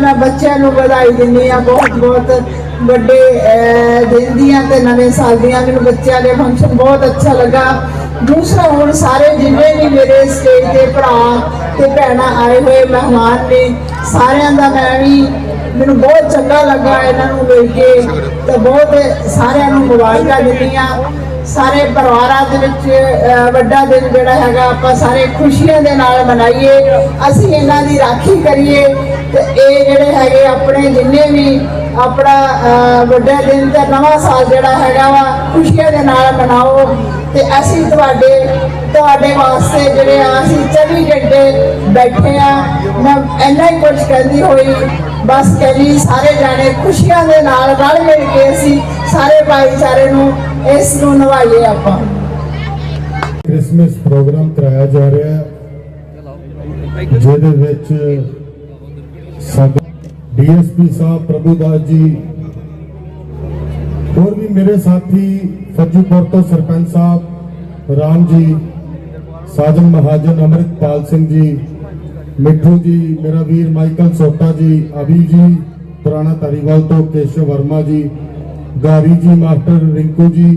ਮੈਂ ਬੱਚਿਆਂ ਨੂੰ ਵਧਾਈ ਦਿੰਦੀ ਆ ਬਹੁਤ ਬਹੁਤ ਵੱਡੇ ਦਿਨ ਦੀਆਂ ਤੇ ਨਵੇਂ ਸਾਲ ਦੀਆਂ। ਮੈਨੂੰ ਬੱਚਿਆਂ ਦੇ ਫੰਕਸ਼ਨ ਬਹੁਤ ਅੱਛਾ ਲੱਗਾ। ਦੂਸਰਾ ਹੁਣ ਸਾਰੇ ਜਿੰਨੇ ਵੀ ਮੇਰੇ ਸਟੇਜ ਤੇ ਭਰਾ ਤੇ ਭੈਣਾਂ ਆਏ ਹੋਏ, ਮਹਿਮਾਨ ਨੇ, ਸਾਰਿਆਂ ਦਾ ਮੈਂ ਵੀ ਮੈਨੂੰ ਬਹੁਤ ਚੰਗਾ ਲੱਗਾ ਇਹਨਾਂ ਨੂੰ ਮਿਲ ਕੇ। ਤੇ ਬਹੁਤ ਸਾਰਿਆਂ ਨੂੰ ਮੁਬਾਰਕਾਂ ਦਿੰਦੀਆਂ। ਸਾਰੇ ਪਰਿਵਾਰਾਂ ਦੇ ਵਿੱਚ ਵੱਡਾ ਦਿਨ ਜਿਹੜਾ ਹੈਗਾ, ਆਪਾਂ ਸਾਰੇ ਖੁਸ਼ੀਆਂ ਦੇ ਨਾਲ ਮਨਾਈਏ। ਅਸੀਂ ਇਹਨਾਂ ਦੀ ਰਾਖੀ ਕਰੀਏ। ਤੇ ਇਹ ਜਿਹੜੇ ਹੈਗੇ ਆਪਣੇ ਜਿੰਨੇ ਵੀ ਆਪਣਾ ਵੱਡਾ ਦਿਨ ਤੇ ਨਵਾਂ ਸਾਲ ਜਿਹੜਾ ਹੈਗਾ ਵਾ, ਖੁਸ਼ੀਆਂ ਦੇ ਨਾਲ ਮਨਾਓ। ਤੇ ਅਸੀਂ ਤੁਹਾਡੇ ਤੁਹਾਡੇ ਵਾਸਤੇ ਜਿਹੜੇ ਆ, ਅਸੀਂ 24 ਘੰਟੇ ਬੈਠੇ ਆ। ਮੈਂ ਇੰਨਾ ਹੀ ਕੁਝ ਕਹਿੰਦੀ ਹੋਈ, ਬਸ ਕਹਿੰਦੀ ਸਾਰੇ ਜਾਣੇ ਖੁਸ਼ੀਆਂ ਦੇ ਨਾਲ ਰਲ ਮਿਲ ਕੇ ਅਸੀਂ ਸਾਰੇ ਭਾਈਚਾਰੇ ਨੂੰ ਇਸ ਨੂੰ ਨਿਭਾਈਏ ਆਪਾਂ। ਕ੍ਰਿਸਮਸ ਪ੍ਰੋਗਰਾਮ ਕਰਾਇਆ ਜਾ ਰਿਹਾ ਹੈ, ਜਿਹਦੇ ਵਿੱਚ ਸਾਡੇ ਡੀਐਸਪੀ ਸਾਹਿਬ ਪ੍ਰਭੂਦਾਸ ਜੀ, ਹੋਰ ਵੀ ਮੇਰੇ ਸਾਥੀ ਫੱਜੂਪੁਰ ਤੋਂ ਸਰਪੰਚ ਸਾਹਿਬ, ਰਾਮ ਜੀ, ਸਾਜਨ ਮਹਾਜਨ ਅਮਰਿਤਪਾਲ ਸਿੰਘ ਜੀ, ਮਿੱਠੂ ਜੀ, ਮੇਰਾ ਵੀਰ ਮਾਈਕਲ ਸੋਟਾ ਜੀ ਅਭੀ ਜੀ, ਪੁਰਾਣਾ ਧਾਰੀਵਾਲ ਤੋਂ ਕੇਸ਼ਵ ਵਰਮਾ ਜੀ ਗਾਰੀ ਜੀ, ਮਾਸਟਰ ਰਿੰਕੂ ਜੀ,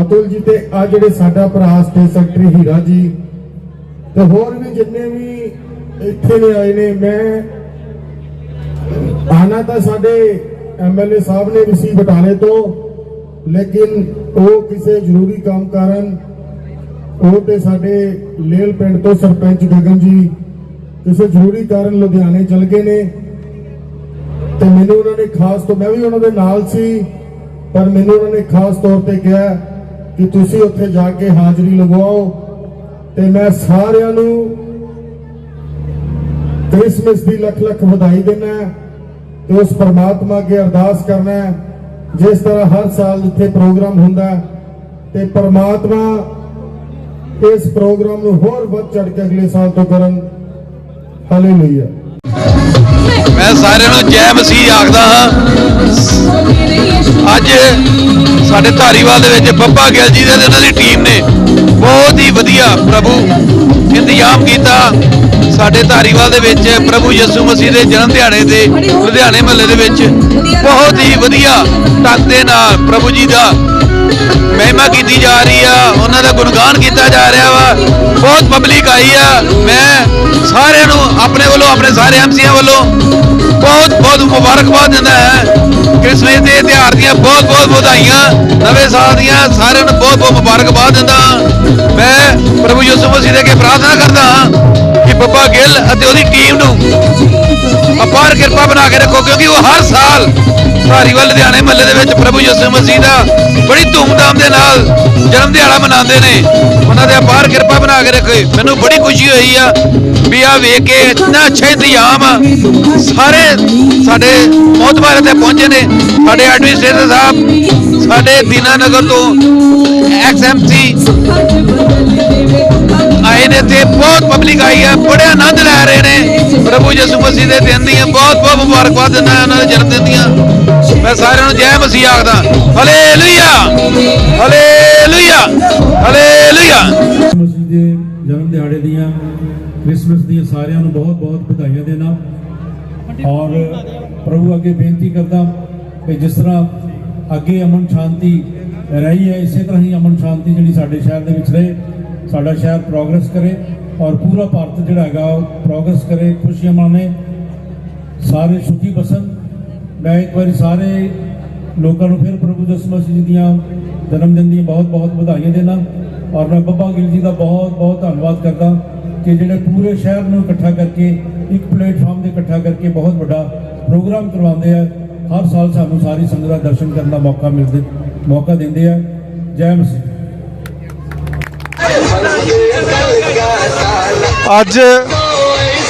ਅਤੁਲ ਜੀ ਤੇ ਆ ਜਿਹੜੇ ਸਾਡਾ ਭਰਾ ਸਟੇਟ ਸੈਕਟਰੀ ਹੀਰਾ ਜੀ, ਤੇ ਹੋਰ ਵੀ ਜਿੰਨੇ ਵੀ ਇੱਥੇ ਨੇ ਆਏ ਨੇ, ਮੈਂ ਆਣਾ ਤਾਂ ਸਾਡੇ ਐਮਐਲਏ ਸਾਹਿਬ ਨੇ ਵੀ ਸੀ ਬਟਾਲੇ ਤੋਂ, ਲੇਕਿਨ ਉਹ ਕਿਸੇ ਜ਼ਰੂਰੀ ਕੰਮ ਕਾਰਨ ਉਹ ਤੇ ਸਾਡੇ ਲੇਲ ਪਿੰਡ ਤੋਂ ਸਰਪੰਚ ਗਗਨ ਜੀ ਕਿਸੇ ਜ਼ਰੂਰੀ ਕਾਰਨ ਲੁਧਿਆਣੇ ਚਲ ਗਏ ਨੇ। ਤੇ ਮੈਨੂੰ ਉਹਨਾਂ ਨੇ ਖਾਸ ਤੋਂ ਮੈਂ ਵੀ ਉਹਨਾਂ ਦੇ ਨਾਲ ਸੀ, ਪਰ ਮੈਨੂੰ ਉਹਨਾਂ ਨੇ ਖਾਸ ਤੌਰ ਤੇ ਕਿਹਾ ਕਿ ਤੁਸੀਂ ਉੱਥੇ ਜਾ ਕੇ ਹਾਜ਼ਰੀ ਲਗਵਾਓ ਤੇ ਮੈਂ ਸਾਰਿਆਂ ਨੂੰ ਕ੍ਰਿਸਮਸ ਦੀ ਲੱਖ ਲੱਖ ਵਧਾਈ ਦਿੰਦਾ। ਤੇ ਉਸ ਪਰਮਾਤਮਾ ਅੱਗੇ ਅਰਦਾਸ ਕਰਨਾ ਹੈ, ਜਿਸ ਤਰ੍ਹਾਂ ਹਰ ਸਾਲ ਇੱਥੇ ਪ੍ਰੋਗਰਾਮ ਹੁੰਦਾ ਤੇ ਪਰਮਾਤਮਾ ਇਸ ਪ੍ਰੋਗਰਾਮ ਨੂੰ ਹੋਰ ਵੱਧ ਚੜ ਕੇ ਅਗਲੇ ਸਾਲ ਤੋਂ ਕਰਨ। ਹਾਲੇਲੂਇਆ ਮੈਂ ਸਾਰਿਆਂ ਨੂੰ ਜੈ ਮਸੀਹ ਆਖਦਾ ਹਾਂ। ਅੱਜ ਸਾਡੇ ਧਾਰੀਵਾਲ ਦੇ ਵਿੱਚ ਬੱਬਾ ਗਿੱਲ ਜੀ ਦੇ ਉਹਨਾਂ ਦੀ ਟੀਮ ਨੇ। ਬਹੁਤ ਹੀ ਵਧੀਆ ਪ੍ਰਭੂ ਇੰਤਜ਼ਾਮ ਕੀਤਾ। ਸਾਡੇ ਧਾਰੀਵਾਲ ਦੇ ਵਿੱਚ ਪ੍ਰਭੂ ਯਿਸੂ ਮਸੀਹ ਦੇ ਜਨਮ ਦਿਹਾੜੇ ਤੇ, ਲੁਧਿਆਣੇ ਮਹੱਲੇ ਦੇ ਵਿੱਚ ਬਹੁਤ ਹੀ ਵਧੀਆ ਢੰਗ ਦੇ ਨਾਲ ਪ੍ਰਭੂ ਜੀ ਦਾ ਮਹਿਮਾ ਕੀਤੀ ਜਾ ਰਹੀ ਆ। ਉਹਨਾਂ ਦਾ ਗੁਣਗਾਨ ਕੀਤਾ ਜਾ ਰਿਹਾ ਵਾ। ਬਹੁਤ ਪਬਲਿਕ ਆਈ ਆ। ਮੈਂ ਸਾਰਿਆਂ ਨੂੰ ਆਪਣੇ ਵੱਲੋਂ, ਆਪਣੇ ਸਾਰੇ ਐਮਸੀਆਂ ਵੱਲੋਂ ਬਹੁਤ ਬਹੁਤ ਮੁਬਾਰਕਬਾਦ ਦਿੰਦਾ ਹੈ। ਕ੍ਰਿਸਮਸ ਦੇ ਤਿਉਹਾਰ ਦੀਆਂ ਬਹੁਤ ਬਹੁਤ ਵਧਾਈਆਂ ਨਵੇਂ ਸਾਲ ਦੀਆਂ। ਸਾਰਿਆਂ ਨੂੰ ਬਹੁਤ ਬਹੁਤ ਮੁਬਾਰਕਬਾਦ ਦਿੰਦਾ ਮੈਂ ਪ੍ਰਭੂ ਯਿਸੂ ਮਸੀਹ ਦੇ ਅੱਗੇ ਪ੍ਰਾਰਥਨਾ ਕਰਦਾ ਹਾਂ। ਬੱਬਾ ਗਿੱਲ ਅਤੇ ਉਹਦੀ ਟੀਮ ਨੂੰ ਅਪਾਰ ਕਿਰਪਾ ਬਣਾ ਕੇ ਰੱਖੋ, ਕਿਉਂਕਿ ਉਹ ਹਰ ਸਾਲ ਧਾਰੀਵਾਲ ਲੁਧਿਆਣੇ ਮਹੱਲੇ ਦੇ ਵਿੱਚ ਪ੍ਰਭੂ ਯਿਸੂ ਮਸੀਹ ਦਾ ਬੜੀ ਧੂਮਧਾਮ ਦੇ ਨਾਲ ਜਨਮ ਦਿਹਾੜਾ ਮਨਾਉਂਦੇ ਨੇ। ਉਹਨਾਂ ਦੇ ਅਪਾਰ ਕਿਰਪਾ ਬਣਾ ਕੇ ਰੱਖੋ। ਮੈਨੂੰ ਬੜੀ ਖੁਸ਼ੀ ਹੋਈ ਆ ਵੀ ਆ ਵੇਖ ਕੇ ਇੰਨਾ ਅੱਛਾ ਇੰਤਜ਼ਾਮ ਆ। ਸਾਰੇ ਸਾਡੇ ਮੋਤਬਾਰ ਤੇ ਪਹੁੰਚੇ ਨੇ। ਸਾਡੇ ਐਡਮਿਨਿਸਟ੍ਰੇਟਰ ਸਾਹਿਬ, ਸਾਡੇ ਦੀਨਾਨਗਰ ਤੋਂ ਐਕਸਐਮਸੀ ਆਏ ਨੇ ਤੇ ਬਹੁਤ ਪਬਲਿਕ ਆਈ ਹੈ, ਬੜੇ ਆਨੰਦ ਲੈ ਰਹੇ ਨੇ। ਪ੍ਰਭੂ ਯਿਸੂ ਮਸੀਹ ਦੇ ਦਿਨ ਦੀਆਂ ਬਹੁਤ ਬਹੁਤ ਮੁਬਾਰਕਬਾਦ ਦਿੰਦਾ ਉਹਨਾਂ ਦੇ ਜਨਮ ਦਿਨ ਦੀਆਂ। ਮੈਂ ਸਾਰਿਆਂ ਨੂੰ ਜੈ ਮਸੀਹ ਆਖਦਾ ਹਾਲੇਲੂਇਆ ਹਾਲੇਲੂਇਆ ਹਾਲੇਲੂਇਆ ਮਸੀਹ ਦੇ ਜਨਮ ਦਿਹਾੜੇ ਦੀਆਂ, ਕ੍ਰਿਸਮਸ ਦੀਆਂ ਸਾਰਿਆਂ ਨੂੰ ਬਹੁਤ ਬਹੁਤ ਵਧਾਈਆਂ ਦੇਣਾ। ਔਰ ਪ੍ਰਭੂ ਅੱਗੇ ਬੇਨਤੀ ਕਰਦਾ ਕਿ ਜਿਸ ਤਰ੍ਹਾਂ ਅੱਗੇ ਅਮਨ ਸ਼ਾਂਤੀ ਰਹੀ ਹੈ, ਇਸੇ ਤਰ੍ਹਾਂ ਹੀ ਅਮਨ ਸ਼ਾਂਤੀ ਜਿਹੜੀ ਸਾਡੇ ਸ਼ਹਿਰ ਦੇ ਵਿੱਚ ਰਹੇ। ਸਾਡਾ ਸ਼ਹਿਰ ਪ੍ਰੋਗਰੈਸ ਕਰੇ ਔਰ ਪੂਰਾ ਭਾਰਤ ਜਿਹੜਾ ਹੈਗਾ ਪ੍ਰੋਗਰੈਸ ਕਰੇ, ਖੁਸ਼ੀਆਂ ਮਾਣੇ ਸਾਰੇ ਸੁਖੀ ਬਸਨ ਮੈਂ ਇੱਕ ਵਾਰੀ ਸਾਰੇ ਲੋਕਾਂ ਨੂੰ ਫਿਰ ਪ੍ਰਭੂ ਯਿਸੂ ਮਸੀਹ ਜੀ ਦੀਆਂ ਜਨਮ ਦਿਨ ਦੀਆਂ ਬਹੁਤ ਬਹੁਤ ਵਧਾਈਆਂ ਦੇਣਾ ਔਰ ਮੈਂ ਬੱਬਾ ਗਿੱਲ ਜੀ ਦਾ ਬਹੁਤ ਬਹੁਤ ਧੰਨਵਾਦ ਕਰਦਾ ਕਿ ਜਿਹੜੇ ਪੂਰੇ ਸ਼ਹਿਰ ਨੂੰ ਇਕੱਠਾ ਕਰਕੇ, ਇੱਕ ਪਲੇਟਫਾਰਮ ਤੇ ਇਕੱਠਾ ਕਰਕੇ ਬਹੁਤ ਵੱਡਾ ਪ੍ਰੋਗਰਾਮ ਕਰਵਾਉਂਦੇ ਆ। ਹਰ ਸਾਲ ਸਾਨੂੰ ਸਾਰੀ ਸੰਗਤ ਦਾ ਦਰਸ਼ਨ ਕਰਨ ਦਾ ਮੌਕਾ ਮਿਲਦੇ, ਮੌਕਾ ਦਿੰਦੇ ਆ। ਜੈ ਮਸੀਹ। ਅੱਜ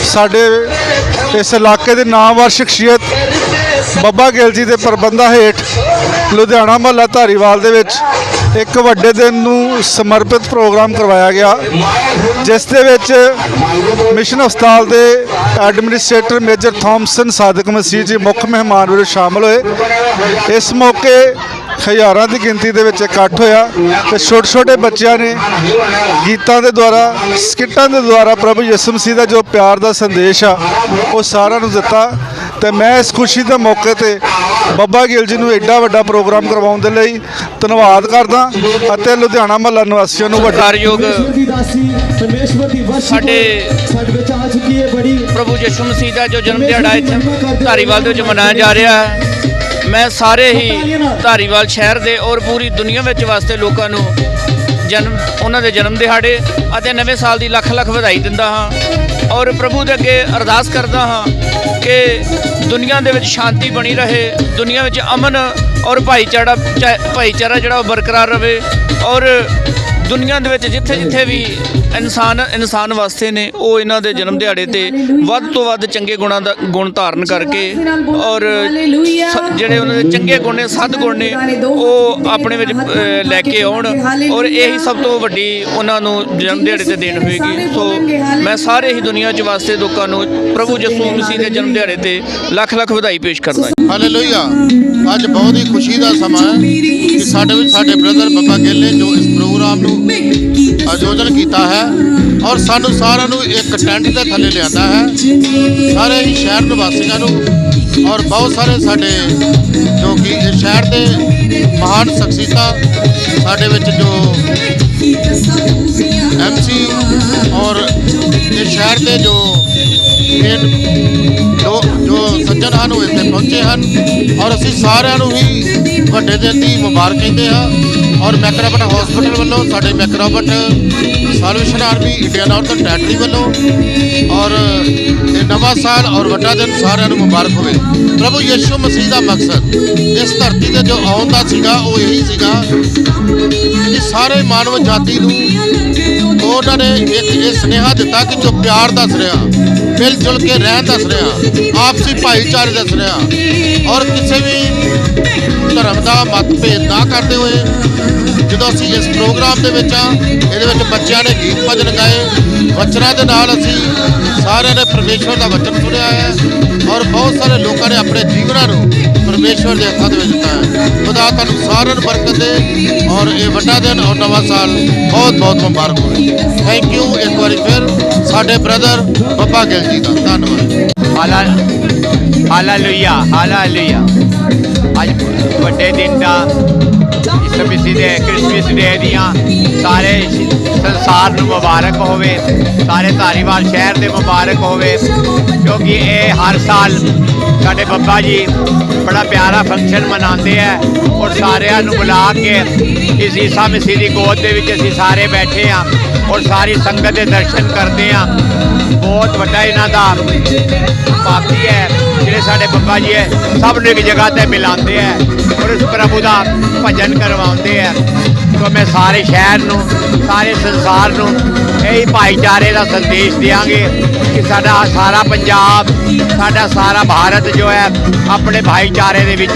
ਸਾਡੇ ਇਸ ਇਲਾਕੇ ਦੇ ਨਾਮਵਰ ਸ਼ਖਸੀਅਤ ਬੱਬਾ ਗਿੱਲ ਜੀ ਦੇ ਪ੍ਰਬੰਧਾਂ ਹੇਠ ਲੁਧਿਆਣਾ ਮਹੱਲਾ ਧਾਰੀਵਾਲ ਦੇ ਵਿੱਚ ਇੱਕ ਵੱਡੇ ਦਿਨ ਨੂੰ ਸਮਰਪਿਤ ਪ੍ਰੋਗਰਾਮ ਕਰਵਾਇਆ ਗਿਆ, ਜਿਸ ਦੇ ਵਿੱਚ ਮਿਸ਼ਨ ਹਸਪਤਾਲ ਦੇ administrator major Thomson Sadiq Masih ji ਮੁੱਖ ਮਹਿਮਾਨ ਵਜੋਂ ਸ਼ਾਮਲ ਹੋਏ। ਇਸ ਮੌਕੇ ਹਜ਼ਾਰਾਂ ਦੀ ਗਿਣਤੀ ਦੇ ਵਿੱਚ ਇਕੱਠ ਹੋਇਆ ਤੇ ਛੋਟੇ ਛੋਟੇ ਬੱਚਿਆਂ ਨੇ ਗੀਤਾਂ ਦੇ ਦੁਆਰਾ ਸਕਿੱਟਾਂ ਦੇ ਦੁਆਰਾ ਪ੍ਰਭੂ ਯਿਸੂ ਮਸੀਹ ਦਾ ਜੋ ਪਿਆਰ ਦਾ ਸੰਦੇਸ਼ ਆ ਉਹ ਸਾਰਿਆਂ ਨੂੰ ਦਿੱਤਾ ਤੇ ਮੈਂ ਇਸ ਖੁਸ਼ੀ ਦੇ ਮੌਕੇ ਤੇ ਬੱਬਾ ਗਿੱਲ ਜੀ ਨੂੰ ਐਡਾ ਵੱਡਾ ਪ੍ਰੋਗਰਾਮ ਕਰਵਾਉਣ ਦੇ ਲਈ ਧੰਨਵਾਦ ਕਰਦਾ ਅਤੇ ਲੁਧਿਆਣਾ ਮਹੱਲਾ ਨਿਵਾਸੀਆਂ ਨੂੰ ਵੱਡਾ ਕਾਰਯੋਗ ਸਾਡੇ ਸਾਡੇ ਵਿੱਚ ਆ ਚੁੱਕੀ ਹੈ ਬੜੀ ਪ੍ਰਭੂ ਯਿਸੂ ਮਸੀਹ ਦਾ ਜੋ ਜਨਮ ਦਿਹਾੜਾ ਇੱਥੇ ਧਾਰੀਵਾਲ ਦੇ ਵਿੱਚ ਮਨਾਇਆ ਜਾ ਰਿਹਾ ਹੈ। ਮੈਂ ਸਾਰੇ ਹੀ ਧਾਰੀਵਾਲ ਸ਼ਹਿਰ ਦੇ ਔਰ ਪੂਰੀ ਦੁਨੀਆ ਵਿੱਚ ਵਾਸਤੇ ਲੋਕਾਂ ਨੂੰ ਜਨਮ ਉਹਨਾਂ ਦੇ ਜਨਮ ਦਿਹਾੜੇ ਅਤੇ ਨਵੇਂ ਸਾਲ ਦੀ ਲੱਖ ਲੱਖ ਵਧਾਈ ਦਿੰਦਾ ਹਾਂ ਔਰ ਪ੍ਰਭੂ ਦੇ ਅੱਗੇ ਅਰਦਾਸ ਕਰਦਾ ਹਾਂ ਕਿ ਦੁਨੀਆ ਦੇ ਵਿੱਚ ਸ਼ਾਂਤੀ ਬਣੀ ਰਹੇ ਦੁਨੀਆ ਵਿੱਚ ਅਮਨ ਔਰ ਭਾਈਚਾਰਾ ਭਾਈਚਾਰਾ ਜਿਹੜਾ ਉਹ ਬਰਕਰਾਰ ਰਵੇ ਔਰ ਦੁਨੀਆ ਦੇ ਵਿੱਚ ਜਿੱਥੇ ਜਿੱਥੇ ਵੀ ਇਨਸਾਨ ਇਨਸਾਨ ਵਾਸਤੇ ਨੇ, ਉਹ ਇਹਨਾਂ ਦੇ ਜਨਮ ਦਿਹਾੜੇ ਤੇ ਵੱਧ ਤੋਂ ਵੱਧ ਚੰਗੇ ਗੁਣਾਂ ਦਾ ਗੁਣ ਧਾਰਨ ਕਰਕੇ ਔਰ ਜਿਹੜੇ ਉਹਨਾਂ ਦੇ ਚੰਗੇ ਗੁਣ ਨੇ, ਸੱਤ ਗੁਣ ਨੇ, ਉਹ ਆਪਣੇ ਵਿੱਚ ਲੈ ਕੇ ਆਉਣ ਔਰ ਇਹੀ ਸਭ ਤੋਂ ਵੱਡੀ ਉਹਨਾਂ ਨੂੰ ਜਨਮ ਦਿਹਾੜੇ ਤੇ ਦੇਣ ਹੋਏਗੀ। ਸੋ ਮੈਂ ਸਾਰੇ ਹੀ ਦੁਨੀਆ 'ਚ ਵਾਸਤੇ ਲੋਕਾਂ ਨੂੰ ਪ੍ਰਭੂ ਯਿਸੂ ਮਸੀਹ ਦੇ ਜਨਮ ਦਿਹਾੜੇ ਤੇ ਲੱਖ ਲੱਖ ਵਧਾਈ ਪੇਸ਼ ਕਰਦਾ ਹਾਂ। ਹਾਲੇਲੂਇਆ ਅੱਜ ਬਹੁਤ ਹੀ ਖੁਸ਼ੀ ਦਾ ਸਮਾਂ ਹੈ ਕਿ ਸਾਡੇ ਵਿੱਚ ਸਾਡੇ ਬ੍ਰਦਰ ਬੱਬਾ ਗਿੱਲ ਨੇ ਜੋ ਇਸ ਪ੍ਰੋਗਰਾਮ ਨੂੰ ਆਯੋਜਨ ਕੀਤਾ ਹੈ ਔਰ ਸਾਨੂੰ ਸਾਰਿਆਂ ਨੂੰ ਇੱਕ ਟੈਂਟ ਦੇ ਥੱਲੇ ਲਿਆਂਦਾ ਹੈ। ਸਾਰੇ ਹੀ ਸ਼ਹਿਰ ਨਿਵਾਸੀਆਂ ਨੂੰ ਔਰ ਬਹੁਤ ਸਾਰੇ ਸਾਡੇ ਜੋ ਕਿ ਇਸ ਸ਼ਹਿਰ ਦੇ ਮਹਾਨ ਸ਼ਖਸੀਅਤਾਂ, ਸਾਡੇ ਵਿੱਚ ਜੋ ਐਮਸੀ ਔਰ ਇਸ ਸ਼ਹਿਰ ਦੇ ਜੋ ਮੇਨ ਜੋ ਜੋ ਸੱਜਣ ਹਨ ਉਹ ਇੱਥੇ ਪਹੁੰਚੇ ਹਨ ਔਰ ਅਸੀਂ ਸਾਰਿਆਂ ਨੂੰ ਹੀ ਵੱਡੇ ਦਿਨ ਦੀ ਮੁਬਾਰਕ ਕਹਿੰਦੇ ਆ। ਔਰ ਮੈਕਰਾਬਟ ਹਸਪੀਟਲ ਵੱਲੋਂ, ਸਾਡੇ McRobert Salvation Army India North Territory ਵੱਲੋਂ, ਔਰ ਇਹ ਨਵਾਂ ਸਾਲ ਔਰ ਵੱਡਾ ਦਿਨ ਸਾਰਿਆਂ ਨੂੰ ਮੁਬਾਰਕ ਹੋਵੇ। ਪ੍ਰਭੂ ਯਿਸੂ ਮਸੀਹ ਦਾ ਮਕਸਦ, ਇਸ ਧਰਤੀ ਤੇ ਜੋ ਆਉਣ ਸੀਗਾ, ਉਹ ਇਹੀ ਸੀਗਾ ਕਿ ਸਾਰੇ ਮਾਨਵ ਜਾਤੀ ਨੂੰ ਉਹਨਾਂ ਨੇ ਇੱਕ ਇਹ ਸੁਨੇਹਾ ਦਿੱਤਾ ਕਿ ਜੋ ਪਿਆਰ ਦੱਸ ਰਿਹਾ ਮਿਲ ਜੁਲ ਕੇ ਰਹਿਣ ਦੱਸ ਰਿਹਾ, ਆਪਸੀ ਭਾਈਚਾਰੇ ਦੱਸ ਰਿਹਾ, ਔਰ ਕਿਸੇ ਵੀ ਧਰਮ ਦਾ ਮਤਭੇਦ ਨਾ ਕਰਦੇ ਹੋਏ ਜਦੋਂ ਅਸੀਂ ਇਸ ਪ੍ਰੋਗਰਾਮ ਦੇ ਵਿੱਚ ਆ ਇਹਦੇ ਵਿੱਚ ਬੱਚਿਆਂ ਨੇ ਗੀਤ ਭਜਨ ਗਾਏ। ਵਚਨਾਂ ਦੇ ਨਾਲ ਅਸੀਂ ਸਾਰਿਆਂ ਨੇ ਪਰਮੇਸ਼ਵਰ ਦਾ ਵਚਨ ਸੁਣਿਆ ਹੈ ਔਰ ਬਹੁਤ ਸਾਰੇ ਲੋਕਾਂ ਨੇ ਆਪਣੇ ਜੀਵਨਾਂ ਨੂੰ ਪਰਮੇਸ਼ਵਰ ਦੇ ਹੱਥਾਂ ਦੇ ਵਿੱਚ ਦਿੱਤਾ ਹੈ। ਖੁਦਾ ਤੁਹਾਨੂੰ ਸਾਰਿਆਂ ਨੂੰ ਬਰਕਤ ਦੇ ਔਰ ਇਹ ਵੱਡਾ ਦਿਨ ਔਰ ਨਵਾਂ ਸਾਲ ਬਹੁਤ ਬਹੁਤ ਮੁਬਾਰਕ ਹੋਵੇ। ਥੈਂਕ ਯੂ ਇੱਕ ਵਾਰੀ ਫਿਰ ਸਾਡੇ ਬ੍ਰਦਰ ਬੱਬਾ ਗਿੱਲ ਜੀ ਦਾ। ਧੰਨਵਾਦ। ਹਾਲੇਲੂਇਆ ਹਾਲੇਲੂਇਆ ਅੱਜ ਵੱਡੇ ਦਿਨ ਦਾ ਇਸ ਮਸੀਹ ਦੇ ਕ੍ਰਿਸਮਸ ਡੇ ਦੀਆਂ ਸਾਰੇ ਸੰਸਾਰ ਨੂੰ ਮੁਬਾਰਕ ਹੋਵੇ, ਸਾਰੇ ਧਾਰੀਵਾਲ ਸ਼ਹਿਰ ਦੇ ਮੁਬਾਰਕ ਹੋਵੇ, ਕਿਉਂਕਿ ਇਹ ਹਰ ਸਾਲ ਸਾਡੇ ਬੱਬਾ ਜੀ ਬੜਾ ਪਿਆਰਾ ਫੰਕਸ਼ਨ ਮਨਾਉਂਦੇ ਆ ਔਰ ਸਾਰਿਆਂ ਨੂੰ ਬੁਲਾ ਕੇ ਇਸ ਈਸਾ ਮਸੀਹ ਦੀ ਗੋਦ ਦੇ ਵਿੱਚ ਅਸੀਂ ਸਾਰੇ ਬੈਠੇ ਆ ਔਰ ਸਾਰੀ ਸੰਗਤ ਦੇ ਦਰਸ਼ਨ ਕਰਦੇ ਆ ਬਹੁਤ ਵੱਡਾ ਇਹਨਾਂ ਦਾ ਪਾਪੀ ਹੈ। ਜਿਹੜੇ ਸਾਡੇ ਬੱਬਾ ਜੀ ਹੈ, ਸਭ ਨੂੰ ਇੱਕ ਜਗ੍ਹਾ ਤੇ ਮਿਲਾਉਂਦੇ ਹੈ ਔਰ ਉਸ ਪ੍ਰਭੂ ਦਾ ਭਜਨ ਕਰਵਾਉਂਦੇ ਹੈ। ਸੋ ਮੈਂ ਸਾਰੇ ਸ਼ਹਿਰ ਨੂੰ, ਸਾਰੇ ਸੰਸਾਰ ਨੂੰ ਇਹੀ ਭਾਈਚਾਰੇ ਦਾ ਸੰਦੇਸ਼ ਦਿਆਂਗੇ ਕਿ ਸਾਡਾ ਸਾਰਾ ਪੰਜਾਬ, ਸਾਡਾ ਸਾਰਾ ਭਾਰਤ ਜੋ ਹੈ, ਆਪਣੇ ਭਾਈਚਾਰੇ ਦੇ ਵਿੱਚ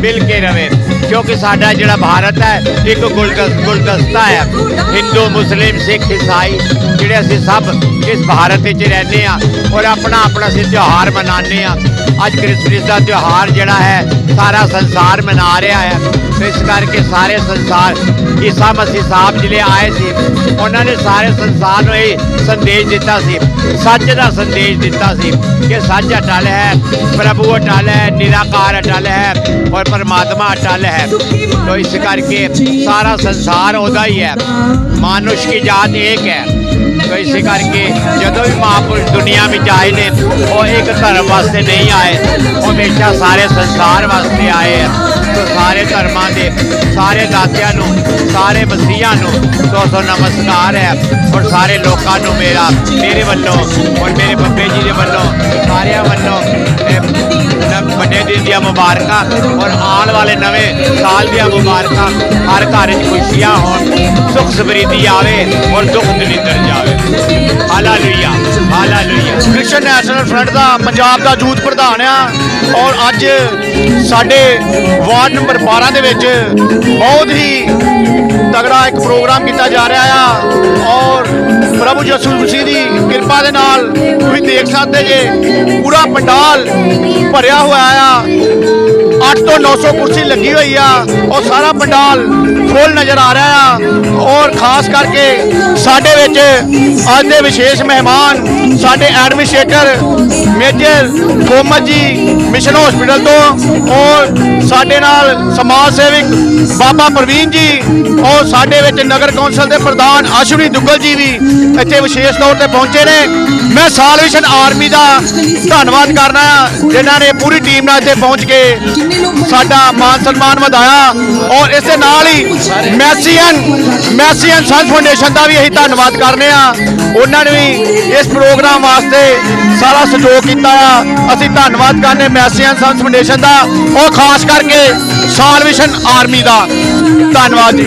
ਮਿਲ ਕੇ ਰਵੇ। ਕਿਉਂਕਿ ਸਾਡਾ ਜਿਹੜਾ ਭਾਰਤ ਹੈ, ਇੱਕ ਗੁਲਦਸ ਗੁਲਦਸਤਾ ਹੈ। ਹਿੰਦੂ, ਮੁਸਲਿਮ, ਸਿੱਖ ਇਸਾਈ ਜਿਹੜੇ ਅਸੀਂ ਸਭ ਇਸ ਭਾਰਤ ਵਿੱਚ ਰਹਿੰਦੇ ਆ ਔਰ ਆਪਣਾ ਆਪਣਾ ਅਸੀਂ ਤਿਉਹਾਰ ਮਨਾਉਂਦੇ ਆ ਅੱਜ ਕ੍ਰਿਸਮਸ ਦਾ ਤਿਉਹਾਰ ਜਿਹੜਾ ਹੈ ਸਾਰਾ ਸੰਸਾਰ ਮਨਾ ਰਿਹਾ ਹੈ ਤੇ ਇਸ ਕਰਕੇ ਸਾਰੇ ਸੰਸਾਰ ਈਸਾ ਮਸੀਹ ਸਾਹਿਬ ਜਿਹੜੇ ਆਏ ਸੀ ਉਹਨਾਂ ਨੇ ਸਾਰੇ ਸੰਸਾਰ ਨੂੰ ਇਹ ਸੰਦੇਸ਼ ਦਿੱਤਾ ਸੀ ਸੱਚ ਦਾ ਸੰਦੇਸ਼ ਦਿੱਤਾ ਸੀ ਕਿ ਸੱਚ ਅਟਲ ਹੈ ਪ੍ਰਭੂ ਅਟਲ ਹੈ ਨਿਰਾਕਾਰ ਅਟਲ ਹੈ ਔਰ ਪਰਮਾਤਮਾ ਅਟਲ ਹੈ ਤੋ ਇਸ ਕਰਕੇ ਸਾਰਾ ਸੰਸਾਰ ਉਹਦਾ ਹੀ ਹੈ ਮਾਨੁਸ਼ ਕੀ ਜਾਤ ਇੱਕ ਹੈ ਤੋ ਇਸੇ ਕਰਕੇ ਜਦੋਂ ਵੀ ਮਹਾਪੁਰਸ਼ ਦੁਨੀਆ ਵਿੱਚ ਆਏ ਨੇ ਉਹ ਇੱਕ ਧਰਮ ਵਾਸਤੇ ਨਹੀਂ ਆਏ ਉਹ ਹਮੇਸ਼ਾ ਸਾਰੇ ਸੰਸਾਰ ਵਾਸਤੇ ਆਏ ਹੈ ਤੋ ਸਾਰੇ ਧਰਮਾਂ ਦੇ ਸਾਰੇ ਦਾਤਿਆਂ ਨੂੰ ਸਾਰੇ ਮਸੀਹਾਂ ਨੂੰ ਸੋ ਸੋ ਨਮਸਕਾਰ ਹੈ ਔਰ ਸਾਰੇ ਲੋਕਾਂ ਨੂੰ ਮੇਰਾ ਮੇਰੇ ਵੱਲੋਂ ਔਰ ਮੇਰੇ ਬੱਬੇ ਜੀ ਦੇ ਵੱਲੋਂ ਸਾਰਿਆਂ ਵੱਲੋਂ ਇਹ ਨ- ਵੱਡੇ ਦਿਨ ਦੀਆਂ ਮੁਬਾਰਕਾਂ ਔਰ ਆਉਣ ਵਾਲੇ ਨਵੇਂ ਸਾਲ ਦੀਆਂ ਮੁਬਾਰਕਾਂ ਹਰ ਘਰ ਵਿੱਚ ਖੁਸ਼ੀਆਂ ਹੋਣ ਸੁਖ ਸਮਰਿੱਧੀ ਆਵੇ ਔਰ ਦੁੱਖ ਦਲਿੱਦਰ ਜਾਵੇ hallelujah hallelujah. Christian National Front ਦਾ ਪੰਜਾਬ ਦਾ ਯੂਥ ਪ੍ਰਧਾਨ ਆ ਔਰ ਅੱਜ ਸਾਡੇ ਵਾਰਡ ਨੰਬਰ 12 ਦੇ ਵਿੱਚ ਬਹੁਤ ਹੀ ਤਗੜਾ ਇੱਕ ਪ੍ਰੋਗਰਾਮ ਕੀਤਾ ਜਾ ਰਿਹਾ ਆ ਔਰ ਪ੍ਰਭੂ ਯਿਸੂ ਮਸੀਹ ਦੀ ਕਿਰਪਾ ਦੇ ਨਾਲ ਦੇਖ ਸਕਦੇ ਜੇ। ਪੂਰਾ ਪੰਡਾਲ ਭਰਿਆ ਹੋਇਆ ਆ। 8 ਤੋਂ 900 ਕੁਰਸੀ ਲੱਗੀ ਹੋਈ ਆ। ਉਹ ਸਾਰਾ ਪੰਡਾਲ ਫੁੱਲ ਨਜ਼ਰ ਆ ਰਿਹਾ ਆ। ਔਰ ਖਾਸ ਕਰਕੇ ਸਾਡੇ ਵਿੱਚ ਅੱਜ ਦੇ ਵਿਸ਼ੇਸ਼ ਮਹਿਮਾਨ ਸਾਡੇ ਐਡਮਿਨਿਸਟ੍ਰੇਟਰ ਮੇਜਰ ਕੋਮਤ ਜੀ, ਮਿਸ਼ਨ ਹਸਪੀਟਲ ਤੋਂ ਔਰ ਸਾਡੇ ਨਾਲ ਸਮਾਜ ਸੇਵਕ ਬਾਬਾ ਪ੍ਰਵੀਨ ਜੀ, ਔਰ ਸਾਡੇ ਵਿੱਚ ਨਗਰ ਕੌਂਸਲ ਦੇ ਪ੍ਰਧਾਨ ਅਸ਼ਵਨੀ ਦੁੱਗਲ ਜੀ ਵੀ ਇੱਥੇ ਵਿਸ਼ੇਸ਼ ਤੌਰ ਤੇ ਪਹੁੰਚੇ ਨੇ। ਮੈਂ ਸਾਲ ਸਾਲਵੇਸ਼ਨ ਆਰਮੀ ਦਾ ਧੰਨਵਾਦ ਕਰਨਾ ਜਿਨ੍ਹਾਂ ਨੇ ਪੂਰੀ ਟੀਮ ਨਾਲ ਇੱਥੇ ਪਹੁੰਚ ਕੇ ਸਾਡਾ ਮਾਨ ਸਨਮਾਨ ਵਧਾਇਆ। ਔਰ ਇਸੇ ਨਾਲ ਹੀ ਮੈਸੀਅਨ ਮੈਸੀਅਨ ਸੰਤ ਫਾਊਂਡੇਸ਼ਨ ਦਾ ਵੀ ਅਸੀਂ ਧੰਨਵਾਦ ਕਰਨੇ ਆ। ਉਹਨਾਂ ਨੇ ਵੀ ਇਸ ਪ੍ਰੋਗਰਾਮ ਵਾਸਤੇ ਸਾਰਾ ਸਹਿਯੋਗ ਕੀਤਾ ਆ। ਅਸੀਂ ਧੰਨਵਾਦ ਕਰਨੇ ਮੈਸੀਅਨ ਸੰਤ ਫਾਊਂਡੇਸ਼ਨ ਦਾ। ਔਰ ਖਾਸ ਕਰਕੇ ਸਾਲਵੇਸ਼ਨ ਆਰਮੀ ਦਾ। ਧੰਨਵਾਦ ਜੀ।